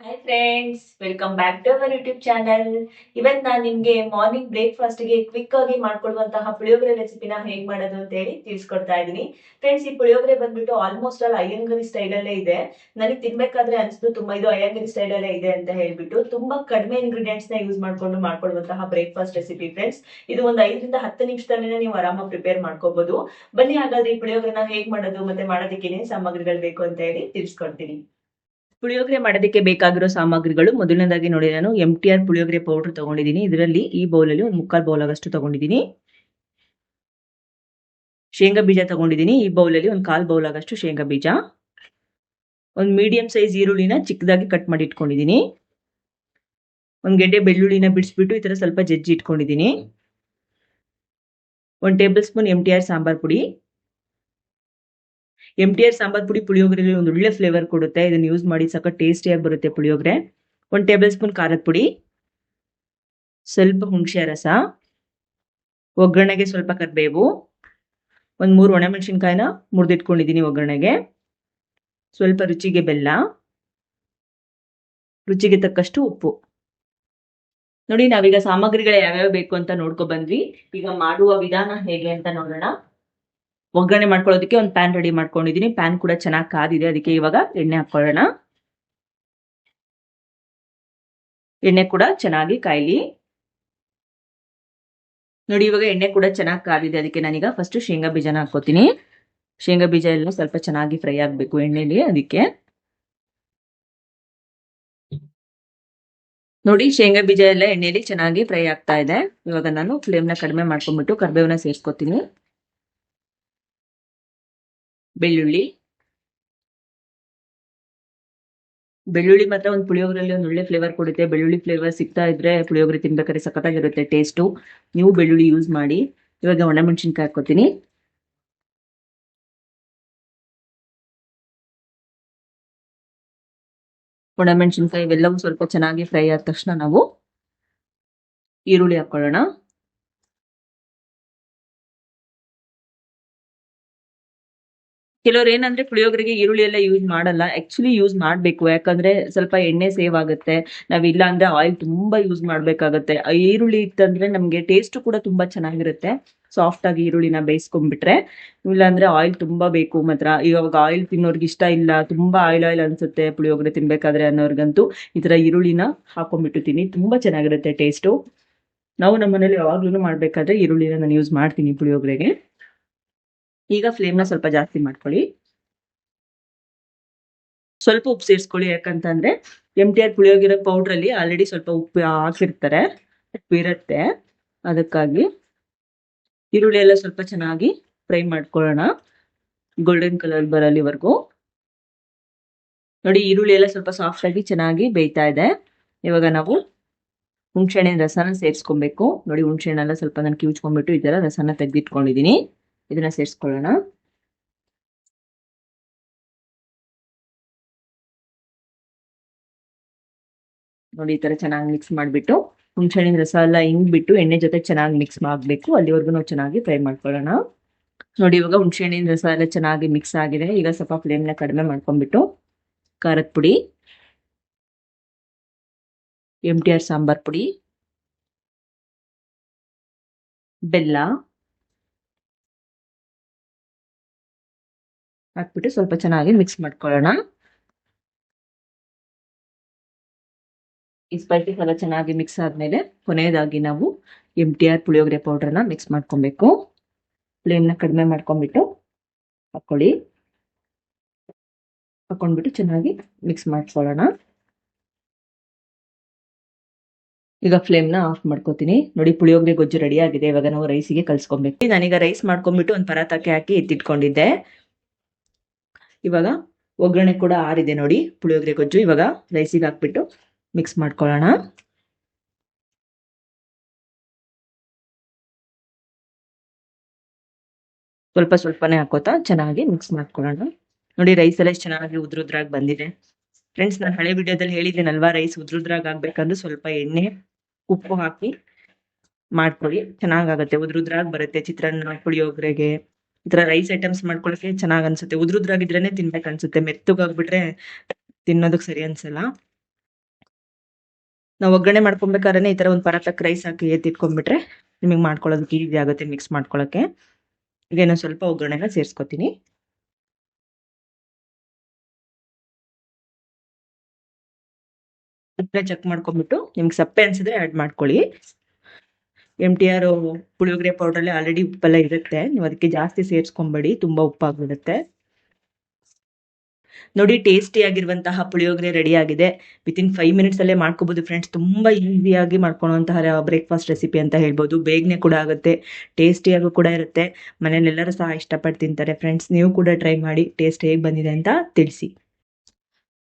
Hi friends welcome back to our YouTube channel ಇವತ್ ನಾನು ನಿಮ್ಗೆ ಮಾರ್ನಿಂಗ್ ಬ್ರೇಕ್ಫಾಸ್ಟ್ಗೆ ಕ್ವಿಕ್ ಆಗಿ ಮಾಡ್ಕೊಳ್ಳುವಂತಹ ಪುಳಿಯೋಗರೆ ರೆಸಿಪಿನ ಹೇಗ್ ಮಾಡೋದು ಅಂತ ಹೇಳಿ ತಿಳಿಸ್ಕೊಡ್ತಾ ಇದ್ದೀನಿ. ಫ್ರೆಂಡ್ಸ್ ಈ ಪುಳಿಯೋಗರೆ ಬಂದ್ಬಿಟ್ಟು ಆಲ್ಮೋಸ್ಟ್ ಆಲ್ ಅಯ್ಯಂಗರಿ ಸ್ಟೈಲ್ ಅಲ್ಲೇ ಇದೆ. ನನಗೆ ತಿನ್ಬೇಕಾದ್ರೆ ಅನ್ಸುದು ತುಂಬಾ ಇದು ಅಯ್ಯಂಗರಿ ಸ್ಟೈಲ್ ಅಲ್ಲೇ ಇದೆ ಅಂತ ಹೇಳ್ಬಿಟ್ಟು ತುಂಬಾ ಕಡಿಮೆ ಇಂಗ್ರೀಡಿಯೆಂಟ್ಸ್ನ ಯೂಸ್ ಮಾಡ್ಕೊಂಡು ಮಾಡ್ಕೊಳ್ಳುವಂತಹ ಬ್ರೇಕ್ಫಾಸ್ಟ್ ರೆಸಿಪಿ ಫ್ರೆಂಡ್ಸ್ ಇದು ಒಂದು ಐದರಿಂದ ಹತ್ತು ನಿಮಿಷದಲ್ಲೇ ನೀವು ಆರಾಮಾಗಿ ಪ್ರಿಪೇರ್ ಮಾಡ್ಕೋಬಹುದು ಬನ್ನಿ ಹಾಗಾದ್ರೆ ಈ ಪುಳಿಯೋಗರೆನ ಹೇಗ್ ಮಾಡೋದು ಮತ್ತೆ ಮಾಡೋದಕ್ಕೆ ಏನೇನ್ ಸಾಮಗ್ರಿಗಳು ಬೇಕು ಅಂತ ಹೇಳಿ ತಿಳಿಸ್ಕೊಡ್ತೀನಿ. ಪುಳಿಯೋಗರೆ ಮಾಡೋದಕ್ಕೆ ಬೇಕಾಗಿರೋ ಸಾಮಗ್ರಿಗಳು ಮೊದಲನೇದಾಗಿ ನೋಡಿ ನಾನು M T R puliyogare powder ತಗೊಂಡಿದ್ದೀನಿ. ಇದರಲ್ಲಿ ಈ ಬೌಲಲ್ಲಿ ಒಂದು ಮುಕ್ಕಾಲು ಬೌಲ್ ಆಗಷ್ಟು ತಗೊಂಡಿದ್ದೀನಿ. ಶೇಂಗಾ ಬೀಜ ತಗೊಂಡಿದ್ದೀನಿ. ಈ ಬೌಲಲ್ಲಿ ಒಂದು ಕಾಲು ಬೌಲ್ ಆಗಷ್ಟು ಶೇಂಗಾ ಬೀಜ. ಒಂದು ಮೀಡಿಯಂ ಸೈಜ್ ಈರುಳ್ಳಿನ ಚಿಕ್ಕದಾಗಿ ಕಟ್ ಮಾಡಿ ಇಟ್ಕೊಂಡಿದ್ದೀನಿ. ಒಂದು ಗೆಡ್ಡೆ ಬೆಳ್ಳುಳ್ಳಿನ ಬಿಡಿಸ್ಬಿಟ್ಟು ಈ ಥರ ಸ್ವಲ್ಪ ಜಜ್ಜಿ ಇಟ್ಕೊಂಡಿದ್ದೀನಿ. ಒಂದು table spoon M T R sambar ಪುಡಿ. ಎಂ ಟಿ ಆರ್ ಸಾಂಬಾರ್ ಪುಡಿ ಪುಳಿಯೋಗರೆಲಿ ಒಂದು ಒಳ್ಳೆ ಫ್ಲೇವರ್ ಕೊಡುತ್ತೆ. ಇದನ್ನ ಯೂಸ್ ಮಾಡಿ ಸಖತ್ ಟೇಸ್ಟಿಯಾಗಿ ಬರುತ್ತೆ ಪುಳಿಯೋಗರೆ. ಒಂದು ಟೇಬಲ್ ಸ್ಪೂನ್ ಖಾರದ ಪುಡಿ. ಸ್ವಲ್ಪ ಹುಣಸೆ ರಸ. ಒಗ್ಗರಣೆಗೆ ಸ್ವಲ್ಪ ಕರಿಬೇವು. ಒಂದು ಮೂರು ಒಣಮೆಣಸಿನ್ಕಾಯಿನ ಮುರಿದಿಟ್ಕೊಂಡಿದ್ದೀನಿ ಒಗ್ಗರಣೆಗೆ. ಸ್ವಲ್ಪ ರುಚಿಗೆ ಬೆಲ್ಲ. ರುಚಿಗೆ ತಕ್ಕಷ್ಟು ಉಪ್ಪು. ನೋಡಿ ನಾವೀಗ ಸಾಮಗ್ರಿಗಳು ಯಾವ್ಯಾವ ಬೇಕು ಅಂತ ನೋಡ್ಕೊ ಬಂದ್ವಿ. ಈಗ ಮಾಡುವ ವಿಧಾನ ಹೇಗೆ ಅಂತ ನೋಡೋಣ. ಒಗ್ಗರಣೆ ಮಾಡ್ಕೊಳ್ಳೋದಕ್ಕೆ ಒಂದು ಪ್ಯಾನ್ ರೆಡಿ ಮಾಡ್ಕೊಂಡಿದ್ದೀನಿ ಪ್ಯಾನ್ ಕೂಡ ಚೆನ್ನಾಗಿ ಕಾದಿದೆ. ಅದಕ್ಕೆ ಇವಾಗ ಎಣ್ಣೆ ಹಾಕೊಳ್ಳೋಣ ಎಣ್ಣೆ ಕೂಡ ಚೆನ್ನಾಗಿ ಕಾಯ್ಲಿ. ನೋಡಿ, ಇವಾಗ ಎಣ್ಣೆ ಕೂಡ ಚೆನ್ನಾಗಿ ಕಾದಿದೆ. ಅದಕ್ಕೆ ನಾನೀಗ ಫಸ್ಟ್ ಶೇಂಗಾ ಬೀಜನ ಹಾಕೋತೀನಿ ಶೇಂಗಾ ಬೀಜ ಎಲ್ಲ ಸ್ವಲ್ಪ ಚೆನ್ನಾಗಿ ಫ್ರೈ ಆಗಬೇಕು ಎಣ್ಣೆಲಿ. ಅದಕ್ಕೆ ನೋಡಿ, ಶೇಂಗಾ ಬೀಜ ಎಲ್ಲ ಎಣ್ಣೆಯಲ್ಲಿ ಚೆನ್ನಾಗಿ ಫ್ರೈ ಆಗ್ತಾ ಇದೆ. ಇವಾಗ ನಾನು ಫ್ಲೇಮ್ನ ಕಡಿಮೆ ಮಾಡ್ಕೊಂಡ್ಬಿಟ್ಟು ಕರ್ಬೇವನ್ನ ಸೇರಿಸ್ಕೊತೀನಿ. ಬೆಳ್ಳುಳ್ಳಿ. ಬೆಳ್ಳುಳ್ಳಿ ಮಾತ್ರ ಒಂದು ಪುಳಿಯೋಗರಲ್ಲಿ ಒಂದು ಒಳ್ಳೆ ಫ್ಲೇವರ್ ಕೊಡುತ್ತೆ. ಬೆಳ್ಳುಳ್ಳಿ ಫ್ಲೇವರ್ ಸಿಗ್ತಾ ಇದ್ರೆ ಪುಳಿಯೋಗರೆ ತಿನ್ಬೇಕಾದ್ರೆ ಸಖತ್ತಾಗಿರುತ್ತೆ ಟೇಸ್ಟು ನೀವು ಬೆಳ್ಳುಳ್ಳಿ ಯೂಸ್ ಮಾಡಿ. ಇವಾಗ ಒಣಮೆಣಸಿನ್ಕಾಯಿ ಹಾಕೋತೀನಿ ಒಣಮೆಣಸಿನ್ಕಾಯಿ ಇವೆಲ್ಲವೂ ಸ್ವಲ್ಪ ಚೆನ್ನಾಗಿ ಫ್ರೈ ಆದ ತಕ್ಷಣ ನಾವು ಈರುಳ್ಳಿ ಹಾಕೊಳ್ಳೋಣ ಕೆಲವ್ರು ಏನಂದ್ರೆ ಪುಳಿಯೋಗರೆಗೆ ಈರುಳ್ಳಿ ಎಲ್ಲ ಯೂಸ್ ಮಾಡಲ್ಲ. ಆಕ್ಚುಲಿ ಯೂಸ್ ಮಾಡ್ಬೇಕು. ಯಾಕಂದ್ರೆ ಸ್ವಲ್ಪ ಎಣ್ಣೆ ಸೇವ್ ಆಗುತ್ತೆ. ನಾವ್ ಇಲ್ಲ ಅಂದ್ರೆ ಆಯಿಲ್ ತುಂಬಾ ಯೂಸ್ ಮಾಡ್ಬೇಕಾಗತ್ತೆ. ಈರುಳ್ಳಿ ಇತ್ತಂದ್ರೆ ನಮ್ಗೆ ಟೇಸ್ಟ್ ಕೂಡ ತುಂಬಾ ಚೆನ್ನಾಗಿರುತ್ತೆ. ಸಾಫ್ಟ್ ಆಗಿ ಈರುಳ್ಳಿನ ಬೇಯಿಸ್ಕೊಂಡ್ಬಿಟ್ರೆ. ಇಲ್ಲ ಅಂದ್ರೆ ಆಯಿಲ್ ತುಂಬಾ ಬೇಕು ಮಾತ್ರ. ಇವಾಗ ಆಯಿಲ್ ತಿನ್ನೋರ್ಗೆ ಇಷ್ಟ ಇಲ್ಲ. ತುಂಬಾ ಆಯಿಲ್ ಆಯಿಲ್ ಅನ್ಸುತ್ತೆ ಪುಳಿಯೋಗರೆ ತಿನ್ಬೇಕಾದ್ರೆ ಅನ್ನೋರ್ಗಂತೂ. ಈ ತರ ಈರುಳ್ಳಿನ ಹಾಕೊಂಡ್ಬಿಟ್ಟು ತಿನ್ನಿ. ತುಂಬಾ ಚೆನ್ನಾಗಿರುತ್ತೆ ಟೇಸ್ಟು ನಾವು ನಮ್ಮ ಮನೇಲಿ ಯಾವಾಗ್ಲೂ ಮಾಡ್ಬೇಕಾದ್ರೆ ಈರುಳ್ಳಿನ ನಾನು ಯೂಸ್ ಮಾಡ್ತೀನಿ ಪುಳಿಯೋಗರೆಗೆ. ಈಗ ಫ್ಲೇಮ್ನ ಸ್ವಲ್ಪ ಜಾಸ್ತಿ ಮಾಡ್ಕೊಳ್ಳಿ. ಸ್ವಲ್ಪ ಉಪ್ಪು ಸೇರಿಸ್ಕೊಳ್ಳಿ, ಯಾಕಂತಂದ್ರೆ ಎಂ ಟಿ ಆರ್ ಪುಳಿಯೋಗಿರೋ ಪೌಡ್ರಲ್ಲಿ ಆಲ್ರೆಡಿ ಸ್ವಲ್ಪ ಉಪ್ಪು ಹಾಕಿರ್ತಾರೆ ಉಪ್ಪು ಇರುತ್ತೆ ಅದಕ್ಕಾಗಿ ಈರುಳ್ಳಿ ಎಲ್ಲ ಸ್ವಲ್ಪ ಚೆನ್ನಾಗಿ ಫ್ರೈ ಮಾಡ್ಕೊಳ್ಳೋಣ ಗೋಲ್ಡನ್ ಕಲರ್ ಬರೋಲ್ಲಿವರೆಗೂ. ನೋಡಿ, ಈರುಳ್ಳಿ ಎಲ್ಲ ಸ್ವಲ್ಪ ಸಾಫ್ಟ್ ಆಗಿ ಚೆನ್ನಾಗಿ ಬೇಯ್ತಾ ಇದೆ. ಇವಾಗ ನಾವು ಹುಣಸೆಹಣ್ಣಿನ ರಸನ ಸೇರಿಸ್ಕೊಬೇಕು. ನೋಡಿ, ಹುಣಸೆಹಣ್ಣೆಲ್ಲ ಸ್ವಲ್ಪ ನಾನು ಕಿವುಚ್ಕೊಂಡ್ಬಿಟ್ಟು ಈ ಥರ ರಸನ ತೆಗೆದಿಟ್ಕೊಂಡಿದ್ದೀನಿ ಇದನ್ನ ಸೇರಿಸ್ಕೊಳ್ಳೋಣ. ನೋಡಿ ಈ ತರ ಚೆನ್ನಾಗಿ ಮಿಕ್ಸ್ ಮಾಡಿಬಿಟ್ಟು, ಹುಣಸೆಹಣ್ಣಿನ ರಸ ಎಲ್ಲ ಹಿಂಗ್ಬಿಟ್ಟು ಎಣ್ಣೆ ಜೊತೆ ಚೆನ್ನಾಗಿ ಮಿಕ್ಸ್ ಮಾಡಬೇಕು. ಅಲ್ಲಿವರೆಗೂ ನಾವು ಚೆನ್ನಾಗಿ ಫ್ರೈ ಮಾಡ್ಕೊಳ್ಳೋಣ. ನೋಡಿ ಇವಾಗ ಹುಣಸೆಹಣ್ಣಿನ ರಸ ಎಲ್ಲ ಚೆನ್ನಾಗಿ ಮಿಕ್ಸ್ ಆಗಿದೆ. ಈಗ ಸ್ವಲ್ಪ ಫ್ಲೇಮ್ನ ಕಡಿಮೆ ಮಾಡ್ಕೊಂಡ್ಬಿಟ್ಟು ಖಾರದ ಪುಡಿ ಎಂ ಟಿ ಆರ್ ಸಾಂಬಾರ್ ಪುಡಿ, ಬೆಲ್ಲ ಹಾಕ್ಬಿಟ್ಟು ಸ್ವಲ್ಪ ಚೆನ್ನಾಗಿ ಮಿಕ್ಸ್ ಮಾಡ್ಕೊಳ್ಳೋಣ. ಈ ಸ್ಪೈಸಸ್ ಎಲ್ಲ ಚೆನ್ನಾಗಿ ಮಿಕ್ಸ್ ಆದ್ಮೇಲೆ ಕೊನೆಯದಾಗಿ ನಾವು ಎಂ ಟಿ ಆರ್ ಪುಳಿಯೋಗರೆ ಪೌಡರ್ನ ಮಿಕ್ಸ್ ಮಾಡ್ಕೊಬೇಕು. ಫ್ಲೇಮ್ನ ಕಡಿಮೆ ಮಾಡ್ಕೊಂಡ್ಬಿಟ್ಟು ಹಾಕೊಳ್ಳಿ ಹಾಕೊಂಡ್ಬಿಟ್ಟು ಚೆನ್ನಾಗಿ ಮಿಕ್ಸ್ ಮಾಡ್ಕೊಳ್ಳೋಣ. ಈಗ ಫ್ಲೇಮ್ನ ಆಫ್ ಮಾಡ್ಕೋತೀನಿ. ನೋಡಿ ಪುಳಿಯೋಗರೆ ಗೊಜ್ಜು ರೆಡಿ ಆಗಿದೆ. ಇವಾಗ ನಾವು ರೈಸಿಗೆ ಕಲ್ಸ್ಕೊಬೇಕು. ನಾನೀಗ ರೈಸ್ ಮಾಡ್ಕೊಂಡ್ಬಿಟ್ಟು ಒಂದು ಪರಾತಕ್ಕೆ ಹಾಕಿ ಎತ್ತಿಟ್ಕೊಂಡಿದ್ದೆ. ಇವಾಗ ಒಗ್ಗರಣೆ ಕೂಡ ಆರಿದೆ ನೋಡಿ. ಪುಳಿಯೋಗರೆ ಗೊಜ್ಜು ಇವಾಗ ರೈಸಿಗೆ ಹಾಕ್ಬಿಟ್ಟು ಮಿಕ್ಸ್ ಮಾಡ್ಕೊಳ್ಳೋಣ. ಸ್ವಲ್ಪ ಸ್ವಲ್ಪನೇ ಹಾಕೋತಾ ಚೆನ್ನಾಗಿ ಮಿಕ್ಸ್ ಮಾಡ್ಕೊಳ್ಳೋಣ. ನೋಡಿ ರೈಸ್ ಎಲ್ಲ ಚೆನ್ನಾಗಿ ಉದ್ರುದ್ರಾಗಿ ಬಂದಿದೆ. ಫ್ರೆಂಡ್ಸ್ ನಾನು ಹಳೆ ವಿಡಿಯೋದಲ್ಲಿ ಹೇಳಿದ್ದೀನಲ್ವಾ ರೈಸ್ ಉದ್ರುದ್ರಾಗಿ ಆಗ್ಬೇಕಂದ್ರೆ ಸ್ವಲ್ಪ ಎಣ್ಣೆ, ಉಪ್ಪು ಹಾಕಿ ಮಾಡ್ಕೊಳ್ಳಿ. ಚೆನ್ನಾಗಾಗತ್ತೆ ಉದ್ರುದ್ರಾಗಿ ಬರುತ್ತೆ ಚಿತ್ರಾನ್ನ, ಪುಳಿಯೋಗರೆಗೆ. ಈ ರೈಸ್ ಐಟಮ್ಸ್ ಮಾಡ್ಕೊಳಕ್ಕೆ ಚೆನ್ನಾಗ್ ಅನ್ಸುತ್ತೆ. ಉದ್ರುದ್ರಾಗಿದ್ರೇನೆ ತಿನ್ಬೇಕು ಅನ್ಸುತ್ತೆ. ಮೆತ್ತಗಾಗ್ಬಿಟ್ರೆ ತಿನ್ನೋದಕ್ ಸರಿ ಅನ್ಸಲ್ಲ. ನಾವು ಒಗ್ಗರಣೆ ಮಾಡ್ಕೊಬೇಕಾದ್ರೆ ಈ ತರ ಒಂದು ಪರಾತಕ್ಕೆ ರೈಸ್ ಹಾಕಿ ಎತ್ತಿಟ್ಕೊಂಡ್ಬಿಟ್ರೆ ನಿಮಗೆ ಮಾಡ್ಕೊಳ್ಳೋದಕ್ಕೆ ಈಸಿ ಆಗುತ್ತೆ ಮಿಕ್ಸ್ ಮಾಡ್ಕೊಳಕ್ಕೆ. ಈಗ ಇನ್ನೊಂದು ಸ್ವಲ್ಪ ಒಗ್ಗರಣೆನ ಸೇರಿಸ್ಕೊತೀನಿ. ಚೆಕ್ ಮಾಡ್ಕೊಂಡ್ಬಿಟ್ಟು ನಿಮ್ಗೆ ಸಪ್ಪೆ ಅನ್ಸಿದ್ರೆ ಆ್ಯಡ್ ಮಾಡ್ಕೊಳ್ಳಿ. ಎಂ ಟಿ ಆರ್ ಪುಳಿಯೋಗರೆ ಪೌಡ್ರಲ್ಲಿ ಆಲ್ರೆಡಿ ಉಪ್ಪೆಲ್ಲ ಇರುತ್ತೆ. ನೀವು ಅದಕ್ಕೆ ಜಾಸ್ತಿ ಸೇರಿಸ್ಕೊಂಬೇಡಿ, ತುಂಬ ಉಪ್ಪಾಗ್ಬಿಡುತ್ತೆ. ನೋಡಿ ಟೇಸ್ಟಿ ಆಗಿರುವಂತಹ ಪುಳಿಯೋಗರೆ ರೆಡಿ ಆಗಿದೆ. ವಿತಿನ್ ಫೈವ್ ಮಿನಿಟ್ಸ್ ಅಲ್ಲೇ ಮಾಡ್ಕೋಬಹುದು ಫ್ರೆಂಡ್ಸ್ ತುಂಬಾ ಈಸಿಯಾಗಿ ಮಾಡ್ಕೊಳ್ಳುವಂತಹ ಬ್ರೇಕ್ಫಾಸ್ಟ್ ರೆಸಿಪಿ ಅಂತ ಹೇಳ್ಬೋದು. ಬೇಗನೆ ಕೂಡ ಆಗುತ್ತೆ. ಟೇಸ್ಟಿಯಾಗೂ ಕೂಡ ಇರುತ್ತೆ. ಮನೇಲಿ ಎಲ್ಲರೂ ಸಹ ಇಷ್ಟಪಟ್ಟು ತಿಂತಾರೆ ಫ್ರೆಂಡ್ಸ್ ನೀವು ಕೂಡ ಟ್ರೈ ಮಾಡಿ ಟೇಸ್ಟ್ ಹೇಗೆ ಬಂದಿದೆ ಅಂತ ತಿಳಿಸಿ.